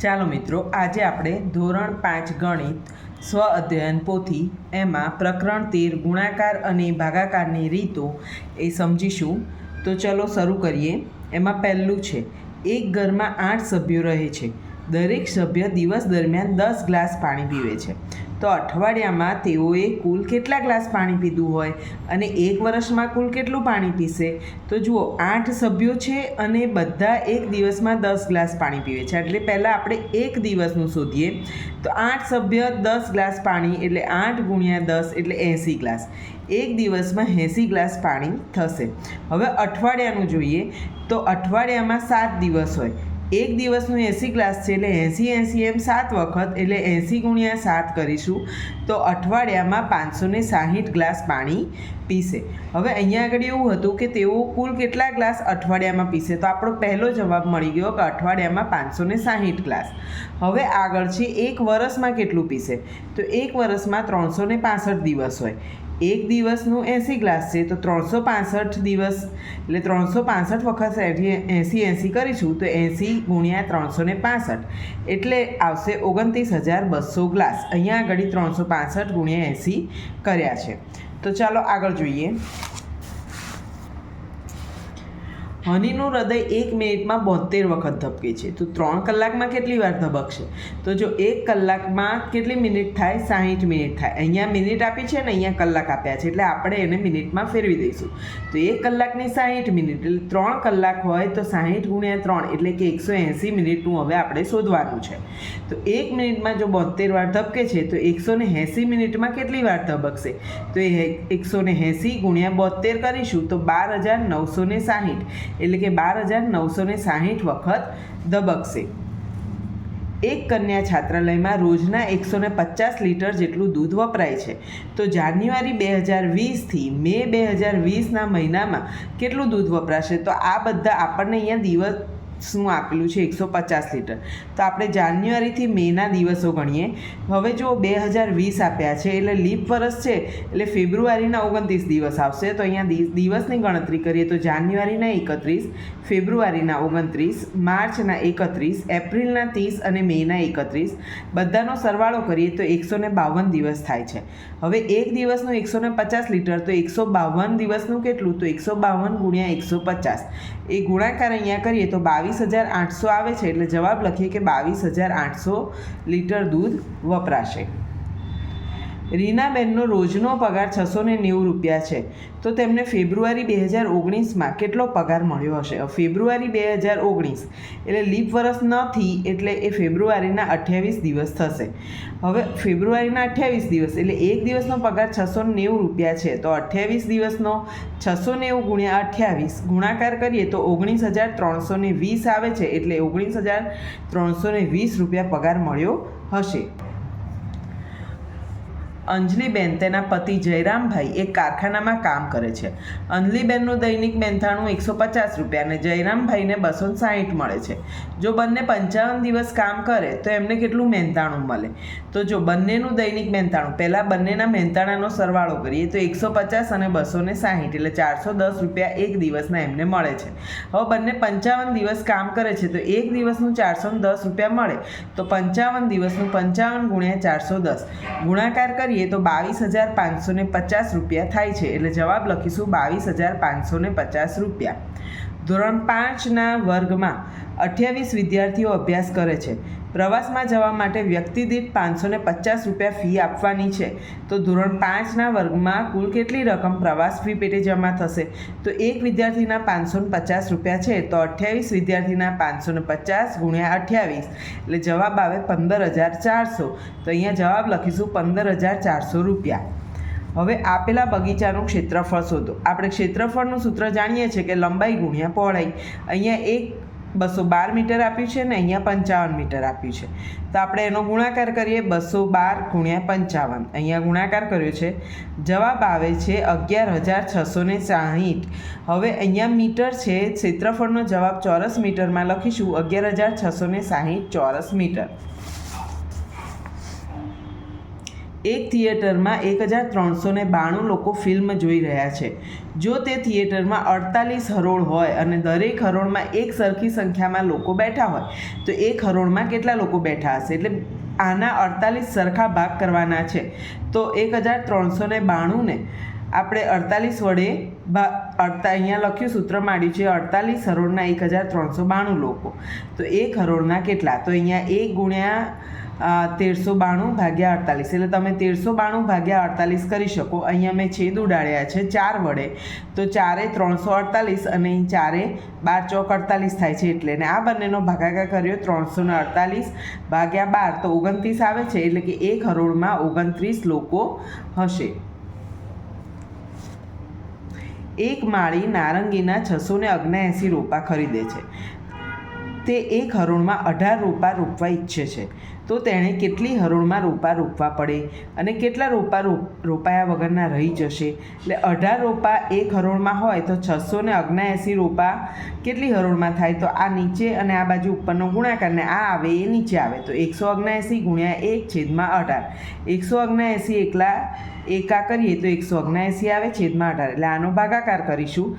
ચાલો મિત્રો, આજે આપણે ધોરણ પાંચ ગણિત સ્વ અધ્યયન પોથી એમાં પ્રકરણ તેર ગુણાકાર અને ભાગાકારની રીતો એ સમજીશું. તો ચલો શરૂ કરીએ. એમાં પહેલું છે, એક ઘરમાં આઠ સભ્યો રહે છે. દરેક સભ્ય દિવસ દરમિયાન દસ ગ્લાસ પાણી પીવે છે. તો અઠવાડિયામાં તેઓએ કુલ કેટલા ગ્લાસ પાણી પીધું હોય? અને એક વર્ષમાં કુલ કેટલું પાણી પીશે? તો જુઓ, આઠ સભ્યો છે અને બધા એક દિવસમાં દસ ગ્લાસ પાણી પીવે છે. એટલે પહેલાં આપણે એક દિવસનું શોધીએ. તો આઠ સભ્ય દસ ગ્લાસ પાણી એટલે આઠ ગુણ્યા દસ એટલે એંસી ગ્લાસ. એક દિવસમાં એંસી ગ્લાસ પાણી થશે. હવે અઠવાડિયાનું જોઈએ. તો અઠવાડિયામાં સાત દિવસ હોય. એક દિવસનું એંસી ગ્લાસ છે એટલે એંસી એંસી એમ સાત વખત એટલે એંસી ગુણ્યા સાત કરીશું. તો અઠવાડિયામાં પાંચસો ને સાહીઠ ગ્લાસ પાણી પીશે હવે અહીંયા આગળ એવું હતું કે તેઓ કુલ કેટલા ગ્લાસ અઠવાડિયામાં પીશે તો આપણો પહેલો જવાબ મળી ગયો કે અઠવાડિયામાં પાંચસો ને સાહીઠ ગ્લાસ. હવે આગળ છે એક વર્ષમાં કેટલું પીશે તો એક વર્ષમાં ત્રણસો ને પાંસઠ દિવસ હોય. એક દિવસનું એંસી ગ્લાસ છે, તો ત્રણસો પાંસઠ દિવસ, એટલે ત્રણસો પાંસઠ વખત એંસી એંસી કરીશું, તો એંસી ગુણ્યા ત્રણસો ને પાંસઠ. એટલે આવશે ઓગણત્રીસ હજાર બસો ગ્લાસ. અહીંયા આગળ ત્રણસો પાંસઠ ગુણ્યા એંસી કર્યા છે. તો ચાલો આગળ જોઈએ. હનીનું હૃદય એક મિનિટમાં બોતેર વખત ધબકે છે. તો ત્રણ કલાકમાં કેટલી વાર ધબકશે? તો જો એક કલાકમાં કેટલી મિનિટ થાય? સાહીઠ મિનિટ થાય. અહીંયા મિનિટ આપી છે ને અહીંયા કલાક આપ્યા છે. એટલે આપણે એને મિનિટમાં ફેરવી દઈશું. તો એક કલાકની સાહીઠ મિનિટ. એટલે ત્રણ કલાક હોય તો સાહીઠ ગુણ્યા ત્રણ એટલે કે એકસો એંસી મિનિટનું હવે આપણે શોધવાનું છે. તો એક મિનિટમાં જો બોતેર વાર ધબકે છે, તો એકસો ને એંસી મિનિટમાં કેટલી વાર ધબકશે? તો એ એકસો ને એંસી ગુણ્યા બોતેર કરીશું તો બાર હજાર નવસો ને સાહીઠ. એટલે કે બાર હજાર નવસો ને સાહીઠ વખત ધબકશે એક કન્યા છાત્રાલયમાં રોજના એકસો ને પચાસ લીટર જેટલું દૂધ વપરાય છે. તો જાન્યુઆરી બે હજાર વીસથી મે બે હજાર વીસના મહિનામાં કેટલું દૂધ વપરાશે? તો આ બધા આપણને અહીંયા દિવસ શું આપેલું છે? એકસો પચાસ લીટર. તો આપણે જાન્યુઆરીથી મેના દિવસો ગણીએ. હવે જો બે હજાર વીસ આપ્યા છે. એટલે લીપ વર્ષ છે, એટલે ફેબ્રુઆરીના ઓગણત્રીસ દિવસ આવશે. તો અહીંયા દિવસની ગણતરી કરીએ તો જાન્યુઆરીના એકત્રીસ, ફેબ્રુઆરીના ઓગણત્રીસ, માર્ચના એકત્રીસ, એપ્રિલના ત્રીસ અને મેના એકત્રીસ. બધાનો સરવાળો કરીએ તો એકસો ને બાવન દિવસ થાય છે. હવે એક દિવસનું એકસો ને પચાસ લીટર, તો એકસો બાવન દિવસનું કેટલું? તો એકસો બાવન ગુણ્યા એકસો પચાસ. એ ગુણાકાર અહીંયા કરીએ તો બાવીસ હજાર આઠસો આવે છે એટલે જવાબ લખીએ કે બાવીસ હજાર આઠસો લીટર દૂધ વપરાશે. રીનાબેનનો રોજનો પગાર છસો ને નેવું રૂપિયા છે. તો તેમને ફેબ્રુઆરી બે હજાર ઓગણીસમાં કેટલો પગાર મળ્યો હશે? ફેબ્રુઆરી બે હજાર ઓગણીસ. એટલે લીપ વર્ષ નથી એટલે એ ફેબ્રુઆરીના અઠ્યાવીસ દિવસ થશે. હવે ફેબ્રુઆરીના અઠ્યાવીસ દિવસ, એટલે એક દિવસનો પગાર છસો નેવું રૂપિયા છે. તો અઠ્યાવીસ દિવસનો છસો નેવું ગુણ્યા અઠ્યાવીસ, ગુણાકાર કરીએ તો ઓગણીસ હજાર ત્રણસો વીસ આવે છે. એટલે ઓગણીસ હજાર ત્રણસો ને વીસ રૂપિયા પગાર મળ્યો હશે. અંજલિબેન, તેના પતિ જયરામભાઈ, એક કારખાનામાં કામ કરે છે. અંજલીબેનનું દૈનિક મહેનતાણું એકસો પચાસ રૂપિયા અને જયરામભાઈને બસો સાહીઠ મળે છે. જો બંને પંચાવન દિવસ કામ કરે, તો એમને કેટલું મહેનતાણું મળે? તો જો બંનેનું દૈનિક મહેનતાણું, પહેલાં બંનેના મહેનતાણાનો સરવાળો કરીએ, તો એકસો પચાસ અને બસો ને સાહીઠ, એટલે ચારસો દસ રૂપિયા એક દિવસના એમને મળે છે. હવે બંને પંચાવન દિવસ કામ કરે છે, તો એક દિવસનું ચારસો દસ રૂપિયા મળે, તો પંચાવન દિવસનું પંચાવન ગુણ્યા ચારસો દસ. ગુણાકાર કરીએ, તો બાવીસ હજાર પાંચસો ને પચાસ રૂપિયા થાય છે, એટલે જવાબ લખીશું બાવીસ હજાર પાંચસો ને પચાસ રૂપિયા. ધોરણ પાંચના વર્ગમાં અઠ્યાવીસ વિદ્યાર્થીઓ અભ્યાસ કરે છે. પ્રવાસમાં જવા માટે વ્યક્તિ દીઠ પાંચસો ને પચાસ રૂપિયા ફી આપવાની છે. તો ધોરણ પાંચના વર્ગમાં કુલ કેટલી રકમ પ્રવાસ ફી પેટે જમા થશે? તો એક વિદ્યાર્થીના પાંચસો ને પચાસ રૂપિયા છે, તો અઠ્યાવીસ વિદ્યાર્થીના પાંચસો ને પચાસ ગુણ્યા અઠ્યાવીસ. એટલે જવાબ આવે પંદર હજાર ચારસો. તો અહીંયા જવાબ લખીશું પંદર હજાર ચારસો રૂપિયા. હવે આપેલા બગીચાનું ક્ષેત્રફળ શોધો. આપણે ક્ષેત્રફળનું સૂત્ર જાણીએ છીએ કે લંબાઈ ગુણ્યા પહોળાઈ. અહીંયા એક બસો બાર મીટર આપ્યું છે ને અહીંયા પંચાવન મીટર આપ્યું છે. તો આપણે એનો ગુણાકાર કરીએ બસો બાર ગુણ્યા પંચાવન. અહીંયા ગુણાકાર કર્યો છે. જવાબ આવે છે અગિયાર હજાર છસો ને સાહીઠ. હવે અહીંયા મીટર છે, ક્ષેત્રફળનો જવાબ ચોરસ મીટરમાં લખીશું. અગિયાર હજાર છસો ને સાહીઠ ચોરસ મીટર. એક થિયેટરમાં એક હજાર ત્રણસો બાણું લોકો ફિલ્મ જોઈ રહ્યા છે. જો તે થિયેટરમાં અડતાલીસ હરોળ હોય અને દરેક હરોળમાં એક સરખી સંખ્યામાં લોકો બેઠા હોય, તો એક હરોળમાં કેટલા લોકો બેઠા હશે? એટલે આના અડતાલીસ સરખા ભાગ કરવાના છે. તો એક હજાર ત્રણસો બાણુંને આપણે અડતાલીસ વડે અડતા અહીંયા લખ્યું સૂત્ર માંડ્યું છે, અડતાલીસ હરોળના એક હજાર ત્રણસો બાણું લોકો. તો એક હરોળના કેટલા? તો અહીંયા એક ગુણ્યા તેરસો બાણું ભાગ્યા અડતાલીસ. એટલે તમે તેરસો બાણું ભાગ્યા અડતાલીસ કરી શકો. અહીંયા મેં છેદ ઉડાડ્યા છે ચાર વડે. તો ચારે ત્રણસો અડતાલીસ અને અહીં ચારે બાર ચોક અડતાલીસ થાય છે એટલે. ને આ બંનેનો ભાગાકાર કર્યો ત્રણસો ને અડતાલીસ ભાગ્યા બાર. તો ઓગણત્રીસ આવે છે એટલે કે એક હરોળમાં ઓગણત્રીસ લોકો હશે. એક માળી નારંગીના છસો ને અગ્યાએંસી રોપા ખરીદે છે. તે એક હરોળમાં અઢાર રોપા રોપવા ઈચ્છે છે. તો તેણે કેટલી હરોળમાં રોપા રોપવા પડે અને કેટલા રોપા રોપ રોપાયા વગરના રહી જશે? એટલે અઢાર રોપા એક હરોળમાં હોય તો છસો ને અગ્યાએંસી રોપા કેટલી હરોળમાં થાય? તો આ નીચે અને આ બાજુ ઉપરનો ગુણાકારને આ આવે એ નીચે આવે. તો એકસો અગ્યાએંસી ગુણ્યા એક છેદમાં અઢાર. એકસો અગ્યાએંસી એકલા એકા કરીએ તો એકસો અગ્યાએંસી આવે છેદમાં અઢાર. એટલે આનો ભાગાકાર કરીશું.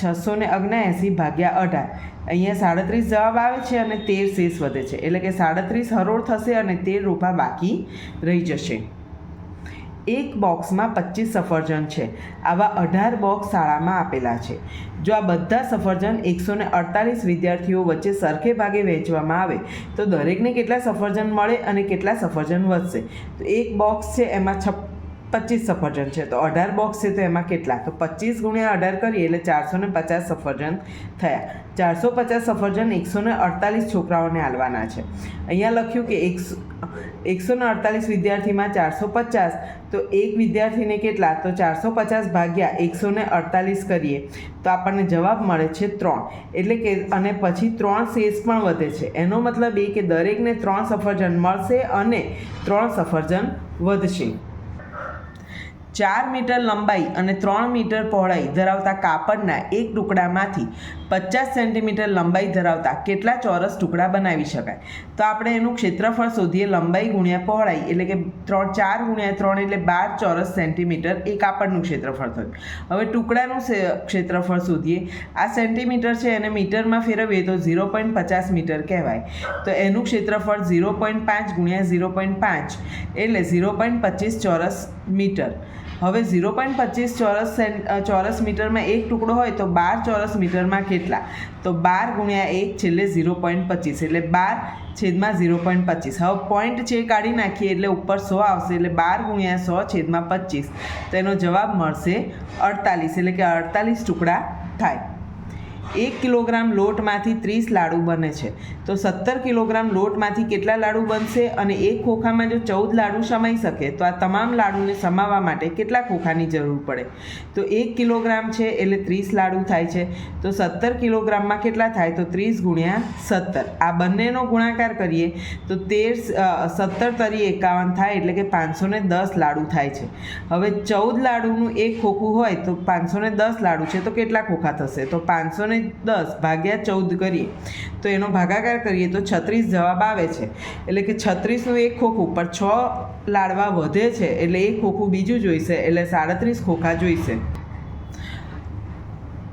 છસો ને અગ્નાએંસી ભાગ્યા અઢાર. અહીંયા સાડત્રીસ જવાબ આવે છે અને તેર શેષ વધે છે. એટલે કે સાડત્રીસ હરોળ થશે અને તેર રૂપા બાકી રહી જશે. એક બોક્સમાં પચીસ સફરજન છે. આવા અઢાર બોક્સ શાળામાં આપેલા છે. જો આ બધા સફરજન એકસો ને અડતાલીસ વિદ્યાર્થીઓ વચ્ચે સરખે ભાગે વહેંચવામાં આવે, તો દરેકને કેટલા સફરજન મળે અને કેટલા સફરજન વધશે? તો એક બોક્સ છે, એમાં છ પચીસ સફરજન છે. તો અઢાર બોક્સ છે તો એમાં કેટલા? તો પચીસ ગુણ્યા અઢાર કરીએ એટલે ચારસો ને પચાસ સફરજન થયા. ચારસો પચાસ સફરજન એકસો ને અડતાલીસ છોકરાઓને આલવાના છે. અહીંયા લખ્યું કે એકસો એકસો ને અડતાલીસ વિદ્યાર્થીમાં ચારસો પચાસ. તો એક વિદ્યાર્થીને કેટલા? તો ચારસો પચાસ ભાગ્યા એકસો ને અડતાલીસ કરીએ. તો આપણને જવાબ મળે છે ત્રણ. એટલે કે, અને પછી ત્રણ શેષ પણ વધે છે. એનો મતલબ એ કે દરેકને ત્રણ સફરજન મળશે અને ત્રણ સફરજન વધશે. ચાર મીટર લંબાઈ અને ત્રણ મીટર પહોળાઈ ધરાવતા કાપડના એક ટુકડામાંથી પચાસ સેન્ટીમીટર લંબાઈ ધરાવતા કેટલા ચોરસ ટુકડા બનાવી શકાય? તો આપણે એનું ક્ષેત્રફળ શોધીએ, લંબાઈ ગુણ્યા પહોળાઈ, એટલે કે ત્રણ, ચાર ગુણ્યા ત્રણ એટલે બાર ચોરસ સેન્ટીમીટર એ કાપડનું ક્ષેત્રફળ થયું. હવે ટુકડાનું ક્ષેત્રફળ શોધીએ. આ સેન્ટીમીટર છે, એને મીટરમાં ફેરવીએ તો ઝીરો પોઈન્ટ પચાસ મીટર કહેવાય. તો એનું ક્ષેત્રફળ ઝીરો પોઈન્ટ પાંચ ગુણ્યા ઝીરો પોઈન્ટ પાંચ એટલે ઝીરો પોઈન્ટ પચીસ ચોરસ મીટર. હવે ઝીરો પોઈન્ટ પચીસ ચોરસ ચોરસ મીટરમાં એક ટુકડો હોય તો બાર ચોરસ મીટરમાં કેટલા? તો બાર ગુણ્યા એક છેલ્લે ઝીરો પોઈન્ટ પચીસ, એટલે બાર છેદમાં ઝીરો પોઈન્ટ પચીસ. હવે પોઈન્ટ છે કાઢી નાખીએ એટલે ઉપર સો આવશે, એટલે બાર ગુણ્યા સો છેદમાં પચીસ. તો એનો જવાબ મળશે અડતાલીસ, એટલે કે અડતાલીસ ટુકડા થાય. એક કિલોગ્રામ લોટમાંથી ત્રીસ લાડુ બને છે. તો સત્તર કિલોગ્રામ લોટમાંથી કેટલા લાડુ બનશે અને એક ખોખામાં જો ચૌદ લાડુ સમાઈ શકે, તો આ તમામ લાડુને સમાવવા માટે કેટલા ખોખાની જરૂર પડે? તો એક કિલોગ્રામ છે એટલે ત્રીસ લાડુ થાય છે. તો સત્તર કિલોગ્રામમાં કેટલા થાય? તો ત્રીસ ગુણ્યા સત્તર. આ બંનેનો ગુણાકાર કરીએ, તો તેર સત્તર તરી એકાવન થાય એટલે કે પાંચસો ને દસ લાડુ થાય છે. હવે ચૌદ લાડુનું એક ખોખું હોય તો પાંચસો ને દસ લાડુ છે, તો કેટલા ખોખા થશે? તો પાંચસો ને દસ ભાગ્યા ચૌદ કરીએ, તો એનો ભાગાકાર કરીએ તો છત્રીસ જવાબ આવે છે. એટલે કે છત્રીસનું એક ખોખું પર છ લાડવા વધે છે, એટલે એક ખોખું બીજું જોઈશે, એટલે સાડત્રીસ ખોખા જોઈશે.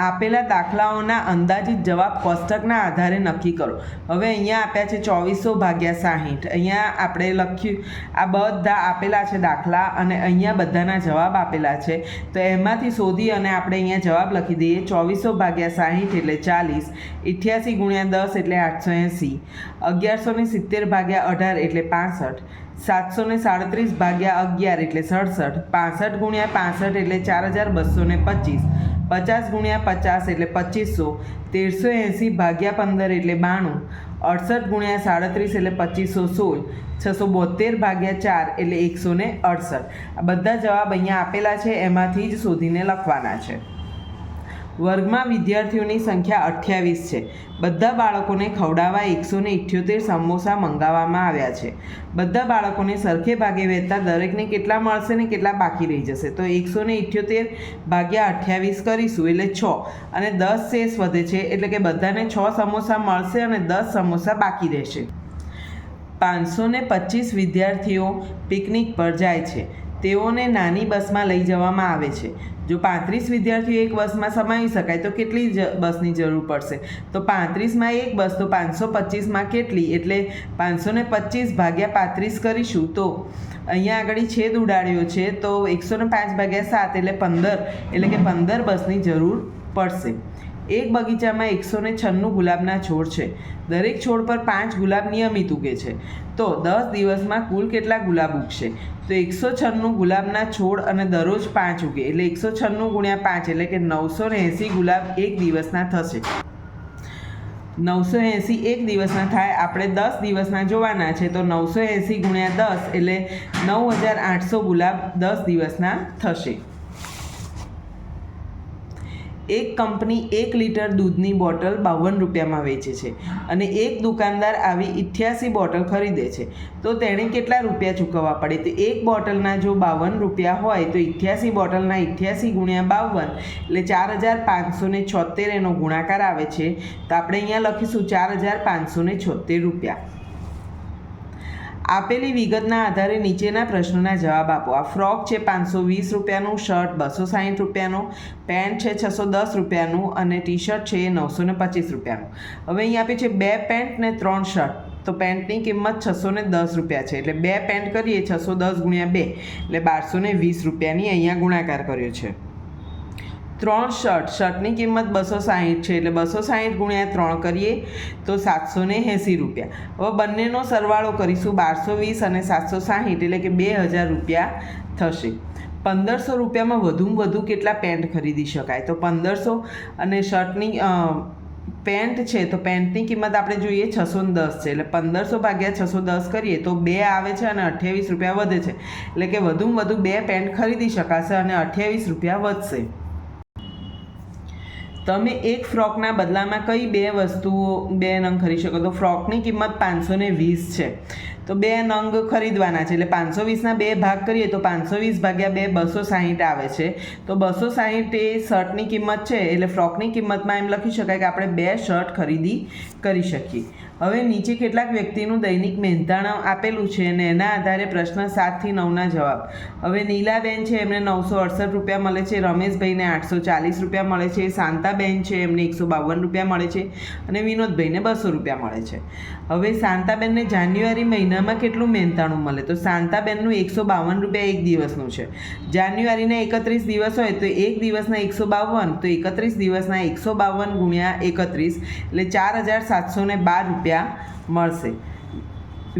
આપેલા દાખલાઓના અંદાજિત જવાબ કોષ્ટકના આધારે નક્કી કરો. હવે અહીંયા આપ્યા છે ચોવીસો ભાગ્યા સાહીઠ. અહીંયા આપણે લખ્યું, આ બધા આપેલા છે દાખલા અને અહીંયા બધાના જવાબ આપેલા છે. તો એમાંથી શોધી અને આપણે અહીંયા જવાબ લખી દઈએ. ચોવીસો ભાગ્યા સાહીઠ એટલે ચાલીસ અઠ્યાસી ગુણ્યા દસ એટલે આઠસો એંસી, અગિયારસો ને સિત્તેર ભાગ્યા અઢાર એટલે પાસઠ, સાતસો ને સાડત્રીસ ભાગ્યા અગિયાર એટલે સડસઠ, પાસઠ ગુણ્યા પાસઠ એટલે ચાર હજાર બસો ને પચીસ પચાસ ગુણ્યા પચાસ એટલે પચીસો, તેરસો એંસી ભાગ્યા પંદર એટલે બાણું, અડસઠ ગુણ્યા સાડત્રીસ એટલે પચીસો સોળ, છસો બોતેર ભાગ્યા ચાર એટલે એકસો અડસઠ. આ બધા જવાબ અહીંયા આપેલા છે, એમાંથી જ શોધીને લખવાના છે. વર્ગમાં વિદ્યાર્થીઓની સંખ્યા અઠ્યાવીસ છે. બધા બાળકોને ખવડાવવા એકસો ને ઇઠ્યોતેર સમોસા મંગાવવામાં આવ્યા છે. બધા બાળકોને સરખે ભાગે વહેતા દરેકને કેટલા મળશે ને કેટલા બાકી રહી જશે? તો એકસો ને ઇઠ્યોતેર ભાગ્યા અઠ્યાવીસ કરીશું, એટલે છ. અને દસ શેષ વધે છે, એટલે કે બધાને છ સમોસા મળશે અને દસ સમોસા બાકી રહેશે. પાંચસો ને પચીસ વિદ્યાર્થીઓ પિકનિક પર જાય છે. તેઓને નાની બસમાં લઈ જવામાં આવે છે. જો પાંત્રીસ વિદ્યાર્થીઓ એક બસમાં સમાવી શકાય, તો કેટલી બસની જરૂર પડશે? તો પાંત્રીસમાં એક બસ, તો પાંચસો પચીસમાં કેટલી? એટલે પાંચસો ને પચીસ ભાગ્યા પાંત્રીસ કરીશું, તો અહીંયા આગળ છેદ ઉડાડ્યો છે, તો એકસો ને પાંચ ભાગ્યા સાત, એટલે પંદર, એટલે કે પંદર બસની જરૂર પડશે. એક બગીચામાં એકસો ને છન્નું ગુલાબના છોડ છે. દરેક છોડ પર પાંચ ગુલાબ નિયમિત ઉગે છે. તો દસ દિવસમાં કુલ કેટલા ગુલાબ ઉગશે? તો એકસો છન્નું ગુલાબના છોડ અને દરરોજ પાંચ ઉગે. એટલે એકસો છન્નું ગુણ્યા પાંચ એટલે કે નવસો એંસી ગુલાબ એક દિવસના થશે. નવસો એંસી એક દિવસના થાય. આપણે દસ દિવસના જોવાના છે. તો નવસો એંસી ગુણ્યા દસ એટલે નવ હજાર આઠસો ગુલાબ દસ દિવસના થશે. એક કંપની એક લીટર દૂધની બોટલ બાવન રૂપિયામાં વેચે છે અને એક દુકાનદાર આવી ઇઠ્યાસી બોટલ ખરીદે છે. તો તેણે કેટલા રૂપિયા ચૂકવવા પડે? તો એક બોટલના જો બાવન રૂપિયા હોય, તો ઇઠ્યાસી બોટલના ઇઠ્યાસી ગુણ્યા બાવન, એટલે ચાર હજાર પાંચસો ને છોતેર એનો ગુણાકાર આવે છે. તો આપણે અહીંયા લખીશું ચાર હજાર પાંચસો છોતેર રૂપિયા. આપેલી વિગતના આધારે નીચેના પ્રશ્નોના જવાબ આપો. આ ફ્રોક છે પાંચસો વીસ રૂપિયાનું, શર્ટ બસો સાહીઠ રૂપિયાનું, પેન્ટ છે છસો દસ રૂપિયાનું અને ટી શર્ટ છે એ નવસો ને પચીસ રૂપિયાનું. હવે અહીં આપે છે બે પેન્ટ ને ત્રણ શર્ટ. તો પેન્ટની કિંમત છસો ને દસ રૂપિયા છે. એટલે બે પેન્ટ કરીએ, છસો દસ ગુણ્યા બે. એટલે બારસો ને વીસ રૂપિયાની અહીંયા ગુણાકાર કર્યો છે. ત્રણ શર્ટ. શર્ટની કિંમત બસો સાહીઠ છે એટલે બસો સાહીઠ ગુણ્યા ત્રણ કરીએ તો સાતસો ને એંસી રૂપિયા. હવે બંનેનો સરવાળો કરીશું બારસો વીસ અને સાતસો સાહીઠ એટલે કે બે હજાર રૂપિયા થશે. પંદરસો રૂપિયામાં વધુમાં વધુ કેટલા પેન્ટ ખરીદી શકાય? તો પંદરસો અને શર્ટની પેન્ટ છે તો પેન્ટની કિંમત આપણે જોઈએ છસો દસ છે. એટલે પંદરસો ભાગ્યા છસો દસ કરીએ તો બે આવે છે અને અઠ્યાવીસ રૂપિયા વધે છે. એટલે કે વધુમાં વધુ બે પેન્ટ ખરીદી શકાશે અને અઠ્યાવીસ રૂપિયા વધશે. તમે એક ફ્રોકના બદલામાં કઈ બે વસ્તુઓ, બે નંગ ખરીદી શકો? તો ફ્રોકની કિંમત પાંચસો ને વીસ છે. તો બે નંગ ખરીદવાના છે. એટલે પાંચસો વીસના બે ભાગ કરીએ તો પાંચસો વીસ ભાગ્યા બે બસો સાહીઠ આવે છે. તો બસો સાહીઠ એ શર્ટની કિંમત છે. એટલે ફ્રોકની કિંમતમાં એમ લખી શકાય કે આપણે બે શર્ટ ખરીદી કરી શકીએ. હવે નીચે કેટલાક વ્યક્તિનું દૈનિક મહેનતાણું આપેલું છે અને એના આધારે પ્રશ્ન સાતથી નવના જવાબ. હવે નીલાબેન છે, એમને નવસો અડસઠ રૂપિયા મળે છે, રમેશભાઈને આઠસો ચાલીસ રૂપિયા મળે છે, શાંતાબેન છે, એમને એકસો બાવન રૂપિયા મળે છે અને વિનોદભાઈને બસો રૂપિયા મળે છે. હવે શાંતાબેનને જાન્યુઆરી મહિનામાં કેટલું મહેનતાણું મળે? તો શાંતાબેનનું એકસો બાવન રૂપિયા એક દિવસનું છે. જાન્યુઆરીના એકત્રીસ દિવસ હોય તો એક દિવસના એકસો બાવન, તો એકત્રીસ દિવસના એકસો બાવન ગુણ્યા એકત્રીસ એટલે ચાર હજાર સાતસો બાર રૂપિયા મળશે.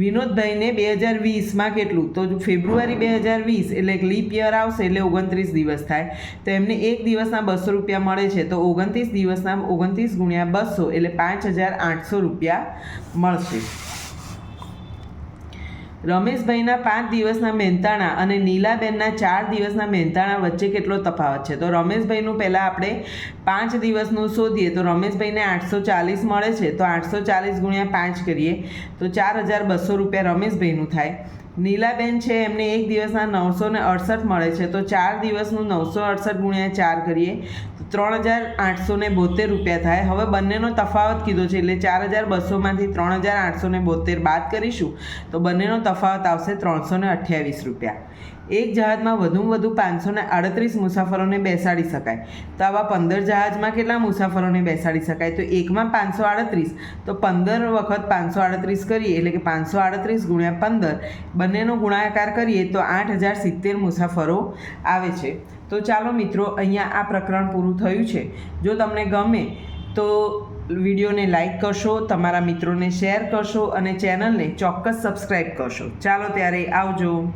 વિનોદભાઈને બે હજાર વીસમાં કેટલું? તો ફેબ્રુઆરી બે હજાર વીસ એટલે એક લીપ યર આવશે એટલે ઓગણત્રીસ દિવસ થાય. તો એમને એક દિવસના બસો રૂપિયા મળે છે. તો ઓગણત્રીસ દિવસના ઓગણત્રીસ ગુણ્યા બસો એટલે પાંચ હજાર આઠસો રૂપિયા મળશે. રમેશભાઈના પાંચ દિવસના મહેનતાણા અને નીલાબેનના ચાર દિવસના મહેનતાણા વચ્ચે કેટલો તફાવત છે? તો રમેશભાઈનું પહેલાં આપણે પાંચ દિવસનું શોધીએ, તો રમેશભાઈને આઠસો ચાલીસ મળે છે, તો આઠસો ચાલીસ ગુણ્યા પાંચ કરીએ, તો ચાર હજાર બસો રૂપિયા રમેશભાઈનું થાય. નીલાબેન છે, એમને એક દિવસના નવસો ને અડસઠ મળે છે. તો ચાર દિવસનું નવસો અડસઠ ગુણ્યા ચાર કરીએ ત્રણ હજાર આઠસો ને બોતેર રૂપિયા થાય. હવે બંનેનો તફાવત કીધો છે, એટલે ચાર હજાર બસોમાંથી ત્રણ હજાર આઠસો ને બોતેર બાદ કરીશું, તો બંનેનો તફાવત આવશે ત્રણસો ને અઠ્યાવીસ રૂપિયા. એક જહાજમાં વધુમાં વધુ પાંચસો ને આડત્રીસ મુસાફરોને બેસાડી શકાય. તો આવા પંદર જહાજમાં કેટલા મુસાફરોને બેસાડી શકાય? તો એકમાં પાંચસો આડત્રીસ. તો પંદર વખત પાંચસો આડત્રીસ કરીએ, એટલે કે પાંચસો આડત્રીસ ગુણ્યા પંદર. બંનેનો ગુણાકાર કરીએ તો આઠ હજાર સિત્તેર મુસાફરો આવે છે. તો ચાલો મિત્રો, અહીંયા આ પ્રકરણ પૂરું થયું છે. જો તમને ગમે તો વિડીયોને લાઈક કરશો, તમારા મિત્રોને શેર કરશો અને ચેનલને ચોક્કસ સબસ્ક્રાઈબ કરશો. ચાલો ત્યારે આવજો.